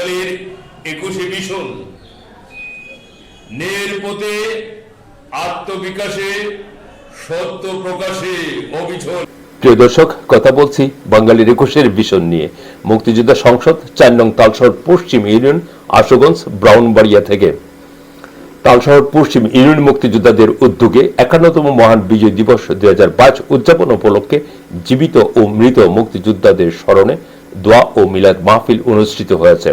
বাঙালির একুশে মিশন নের পথে আত্মবিকাশে সত্য প্রকাশে অবিচল। প্রিয় দর্শক, কথা বলছি বাঙালির একুশের ভিশন নিয়ে। মুক্তিযোদ্ধা সংসদ, চার নং তালশহর পশ্চিম ইউনিয়ন, আশুগঞ্জ, ব্রাউনবাড়িয়া থেকে। তালশহর পশ্চিম ইউনিয়ন মুক্তিযোদ্ধাদের উদ্যোগে একান্নতম মহান বিজয় দিবস দুই হাজার পাঁচ উদযাপন উপলক্ষে জীবিত ও মৃত মুক্তিযোদ্ধাদের স্মরণে দোয়া ও মিলাদ মাহফিল অনুষ্ঠিত হয়েছে।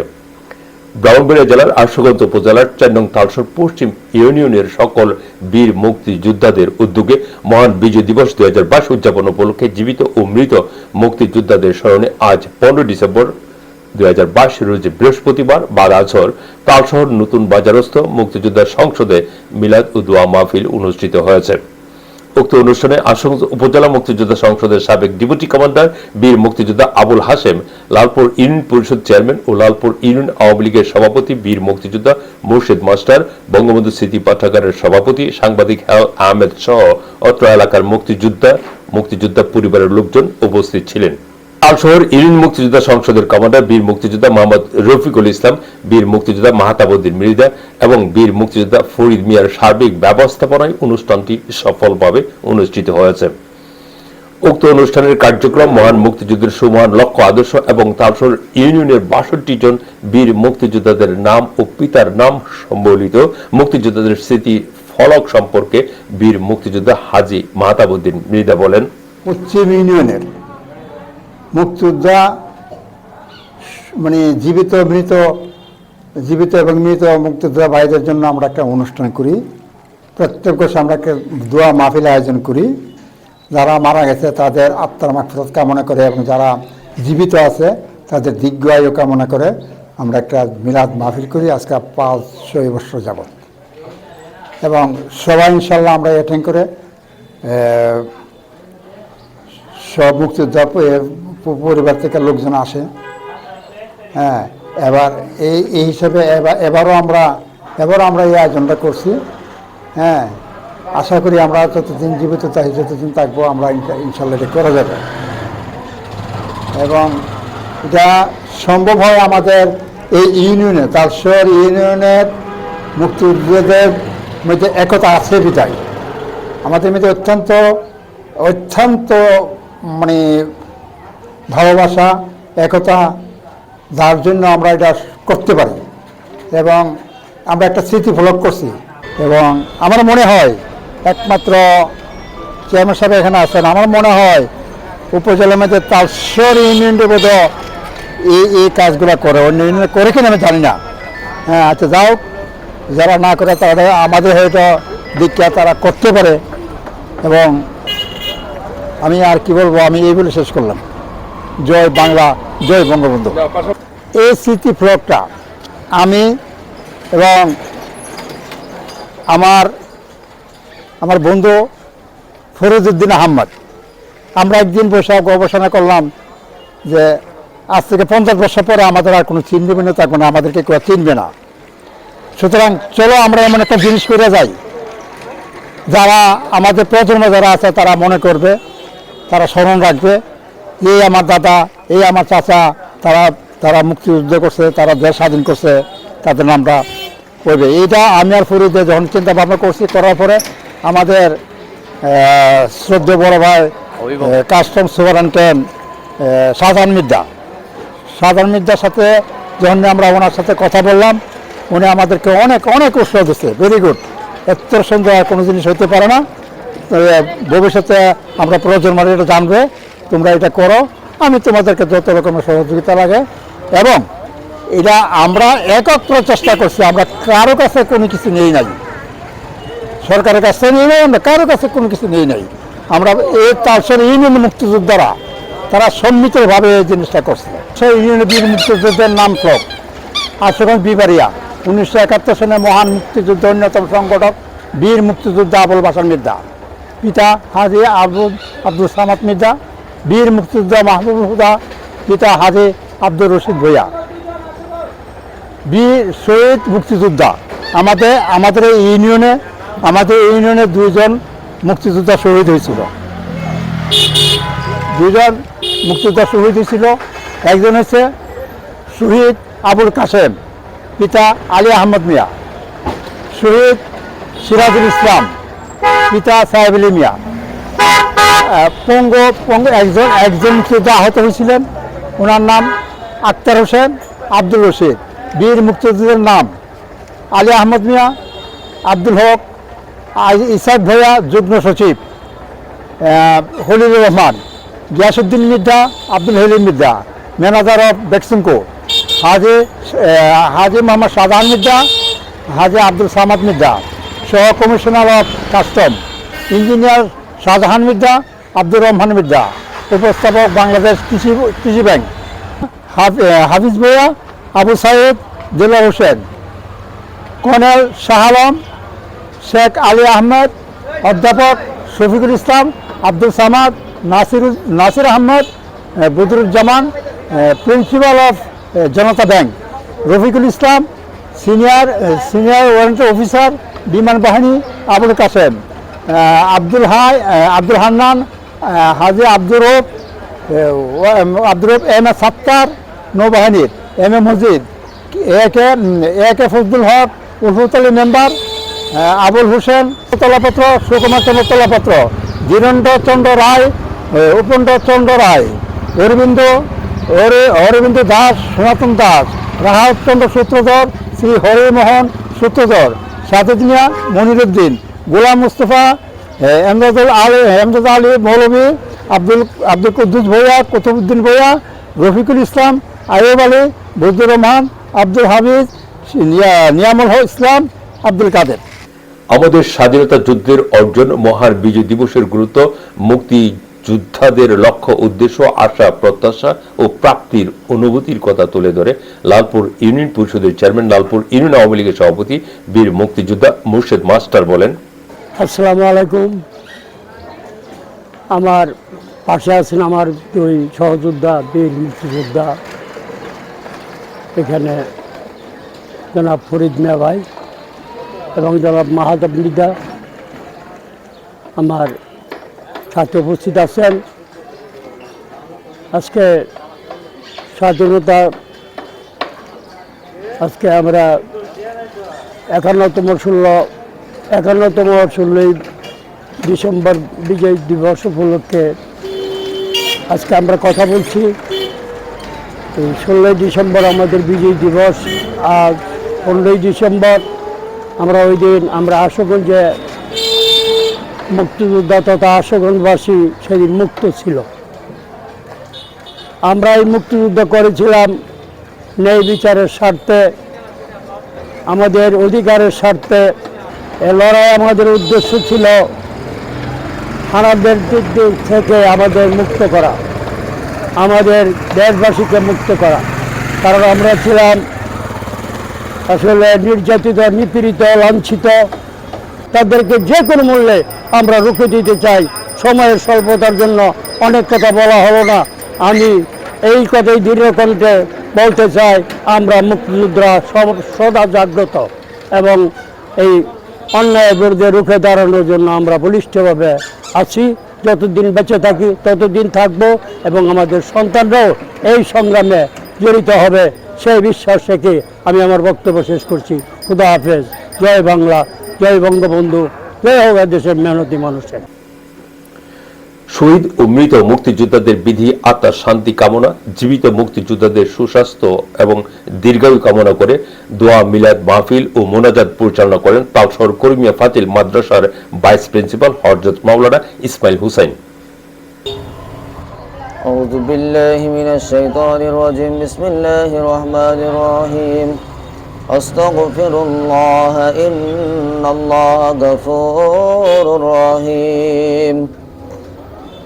ব্রাহ্মণবাড়িয়া জেলার আশুগঞ্জ উপজেলার চার নং তালসর পশ্চিম ইউনিয়নের সকল বীর মুক্তিযোদ্ধাদের উদ্যোগে মহান বিজয় দিবস দুই হাজার বাইশ উদযাপন উপলক্ষে জীবিত ও মৃত মুক্তিযোদ্ধাদের স্মরণে আজ পনেরো ডিসেম্বর দুই হাজার রোজ বৃহস্পতিবার আজহর তালশহর নতুন বাজারস্থ মুক্তিযোদ্ধা সংসদে মিলাদ ও দোয়া মাহফিল অনুষ্ঠিত হয়েছে। উক্ত অনুষ্ঠানে আসন উপজেলা মুক্তিযোদ্ধা সংসদের সাবেক ডেপুটি কমান্ডার বীর মুক্তিযোদ্ধা আবুল হাসেম লালপুর ইউনিয়ন পরিষদ চেয়ারম্যান ও লালপুর ইউনিয়ন আওয়ামী লীগের সভাপতি বীর মুক্তিযোদ্ধা মুর্শিদ মাস্টার, বঙ্গবন্ধু স্মৃতি পাঠাগারের সভাপতি সাংবাদিক হেল আহমেদ সহ অত্র এলাকার মুক্তিযোদ্ধা মুক্তিযোদ্ধা পরিবারের লোকজন উপস্থিত ছিলেন। আলশহর ইউনিয়ন মুক্তিযোদ্ধা সংসদের কমান্ডার বীর মুক্তিযোদ্ধা মোহাম্মদ রফিকুল ইসলাম, বীর মুক্তিযোদ্ধা মাহাতাবুদ্দিন মৃদা এবং বীর মুক্তিযোদ্ধা ফরিদ মিয়ার সার্বিক ব্যবস্থাপনায় অনুষ্ঠানটি সফলভাবে অনুষ্ঠিত হয়েছে। উক্ত অনুষ্ঠানের কার্যক্রম মহান মুক্তিযুদ্ধের সুমহান লক্ষ্য, আদর্শ এবং তালসর ইউনিয়নের বাষট্টি জন বীর মুক্তিযোদ্ধাদের নাম ও পিতার নাম সম্বলিত মুক্তিযোদ্ধাদের স্মৃতি ফলক সম্পর্কে বীর মুক্তিযোদ্ধা হাজি মাহতাবুদ্দিন মৃদা বলেন। পশ্চিম ইউনিয়নের মুক্তিযোদ্ধা মানে জীবিত, মৃত, জীবিত এবং মৃত মুক্তিযোদ্ধা ভাইদের জন্য আমরা একটা অনুষ্ঠান করি। প্রত্যেক বছর আমরা একটা দোয়া মাহফিল আয়োজন করি। যারা মারা গেছে তাদের আত্মার মাকফরত কামনা করে এবং যারা জীবিত আছে তাদের দীর্ঘ আয়ু কামনা করে আমরা একটা মিলাদ মাহফিল করি আজকে পাঁচ ছয় বছর যাবত এবং সবাই ইনশাল্লাহ আমরা অ্যাটেন্ড করে সব মুক্তিযোদ্ধা পরিবার থেকে লোকজন আসে। হ্যাঁ এবার এই এই হিসেবে এবার এবারও আমরা এবারও আমরা এই আয়োজনটা করছি। হ্যাঁ আশা করি আমরা যতদিন জীবিত থাকি, যতদিন থাকব আমরা ইনশা- ইনশাল্লাহ এটা করা যাবে। এবং এটা সম্ভব হয় আমাদের এই ইউনিয়নে তালসর ইউনিয়নের মুক্তিযোদ্ধাদের মধ্যে একতা আছে বিদায়। আমাদের মধ্যে অত্যন্ত অত্যন্ত মানে ভালোবাসা, একতা, যার জন্য আমরা এটা করতে পারি। এবং আমরা একটা স্মৃতি ফলক করছি। এবং আমার মনে হয়, একমাত্র চেয়ারম্যান সাহেব এখানে আছেন, আমার মনে হয় উপজেলার মধ্যে তালসর ইউনিয়নটি বোধ এই এই কাজগুলো করে। অন্য ইউনিয়নে করে কিনা আমি জানি না। হ্যাঁ আচ্ছা যাও। যারা না করে তারা আমাদের হয়তো দিকটা তারা করতে পারে। এবং আমি আর কি বলব, আমি এই বলে শেষ করলাম। জয় বাংলা, জয় বঙ্গবন্ধু। এই স্মৃতি ফ্লকটা আমি এবং আমার আমার বন্ধু ফরুজউদ্দিন আহম্মদ, আমরা একদিন বসে গবেষণা করলাম যে আজ থেকে পঞ্চাশ বছর পরে আমাদের আর কোনো চিনবে না থাকবে না, আমাদেরকে কেউ চিনবে না। সুতরাং চলো আমরা এমন একটা জিনিস করে যাই। যারা আমাদের প্রজন্ম যারা আছে, তারা মনে করবে, তারা স্মরণ রাখবে। এই আমার দাদা এই আমার চাচা তারা তারা মুক্তিযুদ্ধ করছে তারা দেশ স্বাধীন করছে তাদের নামটা করবে এইটা আমি আর ফরিদে যখন চিন্তা ভাবনা করছি করার পরে আমাদের শ্রদ্ধে বড় ভাই কাস্টম সুপারিনটেন্ডেন্ট শাহজাহান মির্জা। শাহজাহান মির্জার সাথে যখন আমরা ওনার সাথে কথা বললাম উনি আমাদেরকে অনেক অনেক উৎসাহ দিচ্ছে। ভেরি গুড এত সুন্দর কোনো জিনিস হতে পারে না। তবে ভবিষ্যতে আমরা প্রয়োজন এটা জানবে। তোমরা এটা করো। আমি তোমাদেরকে যত রকমের সহযোগিতা লাগে এবং এটা আমরা একত্র চেষ্টা করছি, আমরা কারও কাছে কোনো কিছু নেই নাই। সরকারের কাছে নেই নাই, আমরা কারও কাছে কোনো কিছু নেই নাই। আমরা এই তারপরে ইউনিয়ন মুক্তিযোদ্ধারা, তারা সম্মিলিতভাবে এই জিনিসটা করছে। সেই ইউনিয়ন বীর মুক্তিযুদ্ধের নাম ক্লব আশুগঞ্জ বিবারিয়া উনিশশো একাত্তর সনে মহান মুক্তিযুদ্ধ, অন্যতম সংগঠক বীর মুক্তিযোদ্ধা আবুল বাসান মির্জা। পিতা হাজি আব্দুল আব্দুল সামাদ মির্জা। বীর মুক্তিযোদ্ধা মাহবুব হুদা, পিতা হাজে আব্দুর রশিদ ভূঁইয়া। বীর শহীদ মুক্তিযোদ্ধা, আমাদের আমাদের এই ইউনিয়নে, আমাদের ইউনিয়নে দুইজন মুক্তিযোদ্ধা শহীদ হয়েছিল। দুইজন মুক্তিযোদ্ধা শহীদ হয়েছিল। একজন হচ্ছে শহীদ আবুল কাসেম পিতা আলী আহমদ মিয়া। শহীদ সিরাজুল ইসলাম, পিতা সাহেব আলী মিয়া। পঙ্গ পঙ্গ একজন একজন মুক্তিযোদ্ধা আহত হয়েছিলেন? ওনার নাম আক্তার হোসেন আব্দুল রশিদ। বীর মুক্তিযোদ্ধার নাম আলী আহমদ মিয়া আব্দুল হক ইসাক ভৈয়া যুগ্ম সচিব আহ, হলিলুর রহমান গিয়াসুদ্দিন মির্জা আব্দুল হলিম মির্জা ম্যানেজার অফ বেক্সিমকো হাজি হাজি মোহাম্মদ শাহজাহান মির্জা হাজি আব্দুল সামাদ মির্জা সহ commissioner of custom engineer Shahjahan Mirza Abdur Rahman Mirza উপস্থাপক বাংলাদেশ কৃষি কৃষি ব্যাংক। হাফিজ ভৈয়া আবু সাইদ দিলার হোসেন। কর্নেল শাহ আলম শেখ আলী আহমেদ অধ্যাপক শফিকুল ইসলাম আব্দুল সামাদ নাসির নাসির আহমেদ আহ, Badruzzaman principal of Janata bank. Rafiqul Islam senior senior warrant officer বিমান বাহিনী আবুল কাসেম আব্দুল হাই আব্দুল হান্নান হাজি আব্দুর রব আব্দুর এম এ সাত্তার নৌবাহিনীর M A Majid, A K A K Fazlul Haque উলফুতলী member Abul Hossain Talapatra Sukumar Chandra Talapatra Dhirendra Chandra Roy Upendra Chandra Roy, Arabinda, অরে- অরবিন্দ দাস, সনাতন দাস, রাহাত চন্দ্র সূত্রধর, শ্রী হরিমোহন সূত্রধর সাদুদ্দিয়া মনিরুদ্দিন, গোলাম মুস্তফা এমদাদুল আলী আলী মৌলভী, আব্দুল আব্দুল কুদ্দুস ভৈয়া কুতুবুদ্দিন ভৈয়া রফিকুল ইসলাম আইব আলী রহমান, আব্দুল নিয়ামুল ইসলাম, আব্দুল কাদের। আমাদের স্বাধীনতা যুদ্ধের অর্জন মহান বিজয় দিবসের গুরুত্ব, মুক্তি যোদ্ধাদের লক্ষ্য, উদ্দেশ্য, আশা, প্রত্যাশা ও প্রাপ্তির অনুভূতির কথা তুলে ধরে লালপুর ইউনিয়ন পরিষদের চেয়ারম্যান, লালপুর ইউনিয়ন আওয়ামী লীগের সভাপতি, বীর মুক্তিযোদ্ধা মুর্শেদ মাস্টার বলেন আসসালামু আলাইকুম। আমার পাশে আছেন আমার দুই সহযোদ্ধা, বীর মুক্তিযোদ্ধা। এখানে জনাব ফরিদ মিয়া ভাই এবং জনাব মাহাদেব মৃদা আমার সাথে উপস্থিত আছেন। আজকে স্বাধীনতা, আজকে আমরা একান্নতম ষোলো একান্নতম ষোলোই ডিসেম্বর বিজয় দিবস উপলক্ষে আজকে আমরা কথা বলছি। ষোলোই ডিসেম্বর আমাদের বিজয় দিবস, আর পনেরোই ডিসেম্বর আমরা ওই দিন আমরা আশুগঞ্জে মুক্তিযোদ্ধা তথা আশুগঞ্জবাসী সেদিন মুক্ত ছিল। আমরা এই মুক্তিযুদ্ধ করেছিলাম ন্যায় বিচারের স্বার্থে, আমাদের অধিকারের স্বার্থে এ লড়াই আমাদের উদ্দেশ্য ছিল হানাদের দিক দিক থেকে আমাদের মুক্ত করা, আমাদের দেশবাসীকে মুক্ত করা। কারণ আমরা ছিলাম আসলে নির্যাতিত, নিপীড়িত, লাঞ্ছিত। তাদেরকে যে কোনো মূল্যে আমরা রুখে দিতে চাই। সময়ের স্বল্পতার জন্য অনেক কথা বলা হলো না। আমি এই কথাই দৃঢ়কণ্ঠে বলতে চাই, আমরা মুক্তিযোদ্ধারা সব- সদা জাগ্রত এবং এই অন্যায়ের বিরুদ্ধে রুখে দাঁড়ানোর জন্য আমরা বলিষ্ঠভাবে আছি। যতদিন বেঁচে থাকি, ততদিন থাকব এবং আমাদের সন্তানরাও এই সংগ্রামে জড়িত হবে, সেই বিশ্বাস রেখে আমি আমার বক্তব্য শেষ করছি। খুদা হাফেজ। জয় বাংলা। জয় বঙ্গবন্ধু। জয় হোক দেশের মেহনতি মানুষের। শহীদ ও মৃত মুক্তিযোদ্ধাদের বিধি আত্মার শান্তি কামনা জীবিত মুক্তিযোদ্ধাদের সুস্বাস্থ্য এবং দীর্ঘায়ু কামনা করে দোয়া মিলাদ মাহফিল ও মোনাজাত পরিচালনা করেন তালশহর করিমিয়া ফাতিল মাদ্রাসার ভাইস প্রিন্সিপাল হরজত মাওলানা ইসমাইল হুসাইন أعوذ بالله من الشيطان الرجيم بسم الله الرحمن الرحيم أستغفر الله إن الله غفور رحيم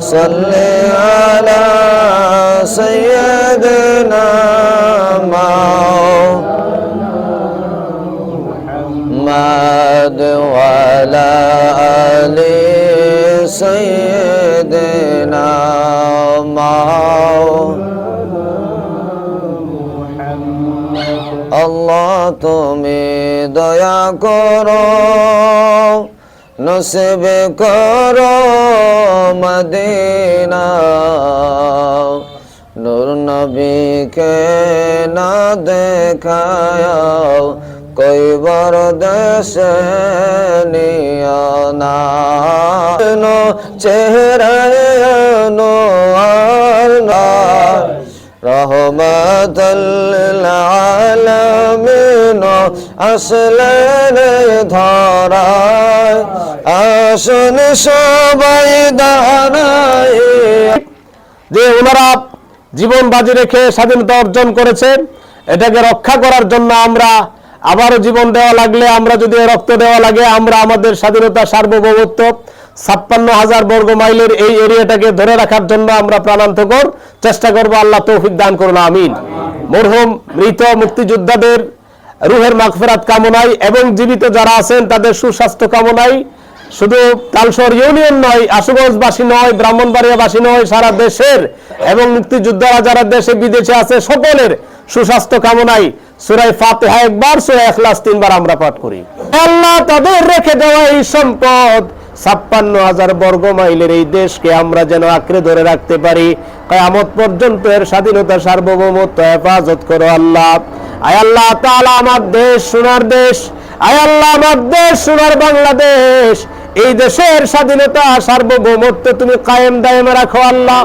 صل على سيدنا محمد وعلى آل سيدنا আল্লাহ তুমি দয়া করো নসিবে কর দেখায় কইবার দেশে নিয়া না। চেহারায় নো আর না। আসলেন ধরায়, আসুন সবাই দাঁড়ায়। যে ওনারা জীবন বাজি রেখে স্বাধীনতা অর্জন করেছে এটাকে রক্ষা করার জন্য আমরা আবারও জীবন দেওয়া লাগলে, আমরা যদি রক্ত দেওয়া লাগে, আমরা আমাদের স্বাধীনতা, সার্বভৌমত্ব, ছাপ্পান্ন হাজার বর্গ মাইলের এই এরিয়াটাকে ধরে রাখার জন্য আমরা প্রাণান্তকর চেষ্টা করব। আল্লাহ তৌফিক দান করুন, আমিন। মরহুম মৃত মুক্তিযোদ্ধাদের রুহের মাগফেরাত কামনায় এবং জীবিত যারা আছেন, তাদের সুস্বাস্থ্য কামনায়। শুধু তালসর ইউনিয়ন নয়, আশুগঞ্জবাসী নয়, ব্রাহ্মণবাড়িয়াবাসী নয়, সারা দেশের এবং মুক্তিযোদ্ধারা যারা দেশে বিদেশে আছে, সকলের সুস্বাস্থ্য কামনায় সুরাই ফাতেহা একবার সুরাই এখলাস তিনবার আমরা পাঠ করি। আল্লাহ তাদের রেখে দেওয়া এই সম্পদ, ছাপ্পান্ন হাজার বর্গ মাইলের এই দেশকে আমরা যেন আঁকড়ে ধরে রাখতে পারি। কয়ামত পর্যন্ত এর স্বাধীনতা, সার্বভৌমত্ব, হেফাজত করো আল্লাহ। আয় আল্লাহ তাআলা আমার দেশ সোনার দেশ, আয় আল্লাহ আমার দেশ সোনার বাংলাদেশ। এই দেশের স্বাধীনতা, সার্বভৌমত্ব তুমি কায়েম, দায়েমে রাখো আল্লাহ।